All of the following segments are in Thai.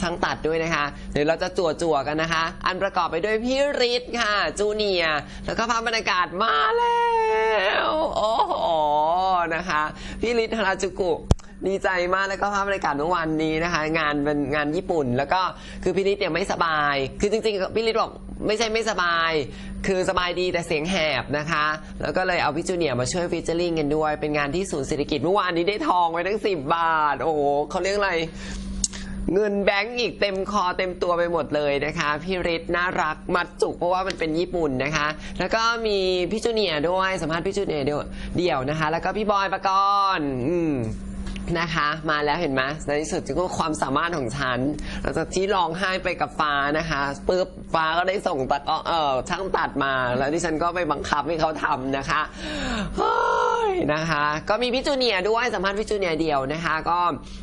ช่างตัดด้วยนะคะ เดี๋ยวเราจะจั่วจั่วๆกันนะคะ อันประกอบไปด้วยพี่ฤทธิ์ค่ะ จูเนียแล้วก็ภาพบรรยากาศมาแล้วโอ้โหนะคะพี่ฤทธิ์ฮาราจูกุดีใจมากแล้วก็ภาพบรรยากาศเมื่อวานนี้นะคะ งานเป็นงานญี่ปุ่น แล้วก็คือพี่ฤทธิ์เนี่ยไม่สบาย คือจริงๆพี่ฤทธิ์บอกไม่ใช่ไม่สบาย คือสบายดีแต่เสียงแหบนะคะ แล้วก็เลยเอาพี่จูเนียมาช่วยฟีเจอร์ลิงกันด้วย เป็นงานที่ศูนย์เศรษฐกิจเมื่อวานนี้ได้ทองไว้ทั้ง 10 บาท โอ้โหเขาเรียกอะไร เงินแบงก์อีกเต็มคอเต็มตัวไปหมดเลยนะคะพี่ฤทธิ์น่ารักมัดจุกเพราะว่ามันเป็นญี่ปุ่นนะคะ แล้วก็มีพี่จูเนียร์ด้วยสัมภาษณ์พี่จูเนียร์เดี่ยวนะคะ แล้วก็พี่บอยปกรณ์อืม นะคะ มาแล้วเห็นไหมในที่สุดก็ความสามารถของฉันหลังจากที่ร้องไห้ไปกับฟ้านะคะปุ๊บฟ้าก็ได้ส่งตัดเออช่างตัดมา แล้วดิฉันก็ไปบังคับให้เขาทำนะคะเฮ้ยนะคะ ก็มีพี่จูเนียร์ด้วยสัมภาษณ์พี่จูเนียร์เดียวนะคะ ก็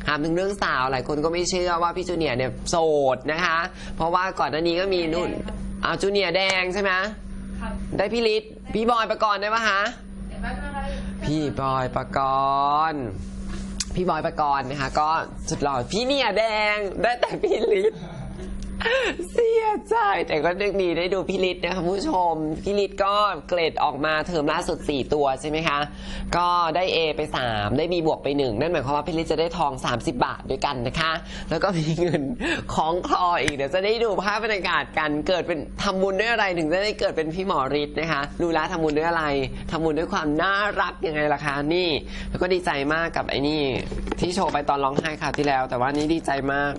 ถามถึงเรื่องสาวหลายคนก็ไม่เชื่อว่าพี่จูเนียร์เนี่ยโสดนะคะ เพราะว่าก่อนหน้านี้ก็มีนุ่นเอาจูเนียร์แดงใช่ไหมครับได้พี่ฤทธิ์พี่บอยประกรณ์ได้ปะคะเดี๋ยวแป๊บนึงนะคะพี่บอยปกรณ์ พี่บอยประกรณ์นะคะ ก็สุดหล่อพี่เนี่ยแดงได้แต่พี่ลิศ เสียใจแต่ก็นึกดีได้ดูพี่ลิศนะคะผู้ชมพี่ลิศก็เกรดออกมาเทอมล่าสุด 4 ตัวใช่ไหมคะ ก็ได้ A ไป 3 ได้ B บวกไป 1 นั่นหมายความว่าพี่ลิศจะได้ทอง 30 บาทด้วยกันนะคะ แล้วก็มีเงินของคลออีกเดี๋ยวจะได้ดูภาพบรรยากาศกันเกิดเป็นทำบุญด้วยอะไรถึงจะได้เกิดเป็นพี่หมอฤทธิ์นะคะดูแลวทำบุญด้วยอะไรทำบุญด้วยความน่ารักยังไงล่ะคะนี่ แล้วก็ดีใจมากกับไอ้นี่ที่โชว์ไปตอนร้องไห้คราวที่แล้ว แต่ว่านี่ดีใจมาก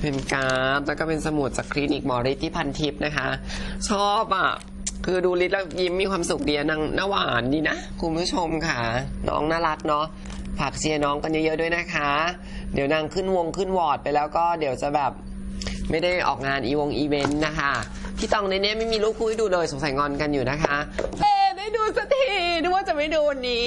เป็นการ์ดแล้วก็เป็นสมุดจากคลินิกหมอฤทธิ์ที่พันทิพย์นะคะ ชอบอะ คือดูฤทธิ์แล้วยิ้มมีความสุขดีนางน้าหวานดีนะ คุณผู้ชมค่ะ น้องน่ารักเนาะฝากเชียร์น้องกันเยอะๆด้วยนะคะ เดี๋ยวนางขึ้นวงขึ้นวอร์ดไปแล้วก็เดี๋ยวจะแบบไม่ได้ออกงานอีวงอีเวนต์นะคะพี่ตองในเนี้ยไม่มีรูปคู่ให้ดูเลยสงสัยงอนกันอยู่นะคะเอ๊ได้ดูสักทีนึกว่าจะไม่ดูวันนี้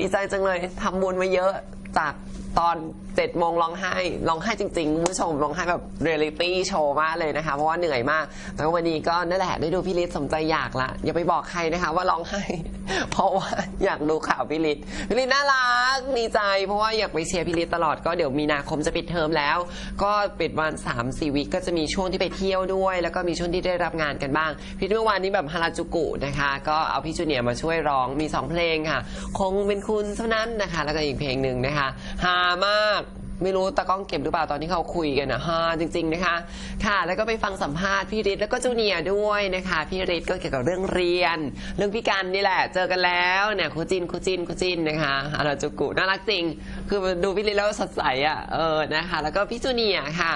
ดีใจจังเลยทำบุญมาเยอะจากตอนเจ็ดโมงร้องไห้ร้องไห้จริงๆคุณผู้ชมร้องไห้แบบเรียลิตี้โชว์มากเลยนะคะ เพราะว่าเหนื่อยมาก แต่ว่าวันนี้ก็นั่นแหละได้ดูพี่ฤทธิ์สมใจอยากละ อย่าไปบอกใครนะคะ ว่าร้องไห้ เพราะว่าอยากดูข่าวพี่ฤทธิ์พี่ฤทธิ์น่ารักดีใจ เพราะว่าอยากไปเชียร์พี่ฤทธิ์ตลอดก็เดี๋ยวมีนาคมจะปิดเทอมแล้ว ก็ปิดวันสามสี่วิก็จะมีช่วงที่ไปเที่ยวด้วย แล้วก็มีช่วงที่ได้รับงานกันบ้างพี่เมื่อวานนี้แบบฮาราจูกุนะคะ ก็เอาพี่จูเนียร์มาช่วยร้องมีสองเพลงค่ะ คงเป็นคุณเท่านั้นนะคะ แล้วก็อีกเพลงหนึ่งนะคะฮามาก ไม่รู้ตากล้องเก็บหรือเปล่าตอนที่เขาคุยกันนะฮะจริง ๆนะคะ ค่ะ แล้วก็ไปฟังสัมภาษณ์พี่ฤทธิ์แล้วก็จูเนียร์ด้วยนะคะพี่ฤทธิ์ก็เกี่ยวกับเรื่องเรียน เรื่องพี่กันนี่แหละ เจอกันแล้วเนี่ยครูจินครูจินครูจินนะคะอาราจูกุน่ารักจริง คือดูพี่ฤทธิ์แล้วสดใสอะเออนะคะ แล้วก็พี่จูเนียร์ค่ะ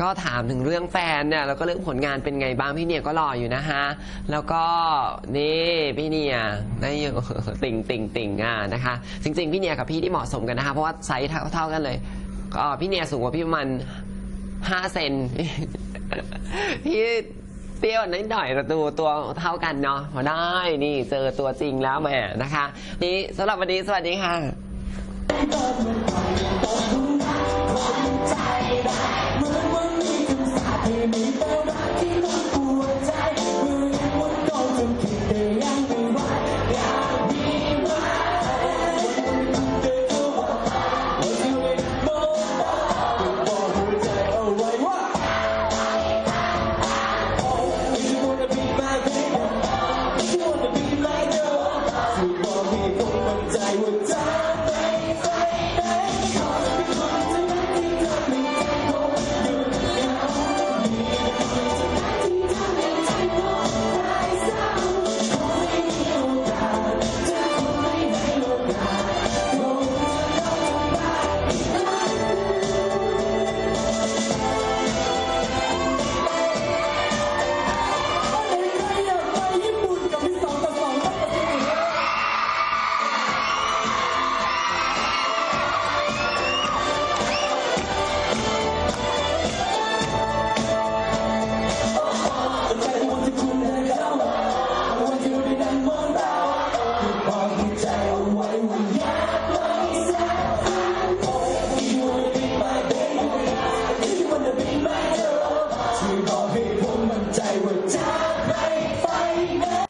ก็ถามถึงเรื่องแฟนเนี่ยแล้วก็เรื่องผลงานเป็นไงบ้างพี่เนียก็รออยู่นะคะแล้วก็นี่พี่เนียได้อยู่ติ่งติ่งติ่งอะนะคะ จริง ๆ พี่เนียกับพี่ที่เหมาะสมกันนะคะ เพราะว่าไซส์เท่าเท่ากันเลย ก็พี่เนียสูงกว่าพี่ประมาณห้าเซนพี่เตี้ยวนิดหน่อยเราดูตัวเท่ากันเนาะพอได้นี่เจอตัวจริงแล้วแหมนะคะ นี่สำหรับวันนี้สวัสดีค่ะ